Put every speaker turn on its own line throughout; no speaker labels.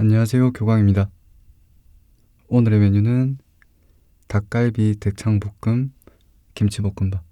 안녕하세요. 교광입니다. 오늘의 메뉴는 닭갈비 대창볶음 김치볶음밥.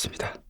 맞습니다.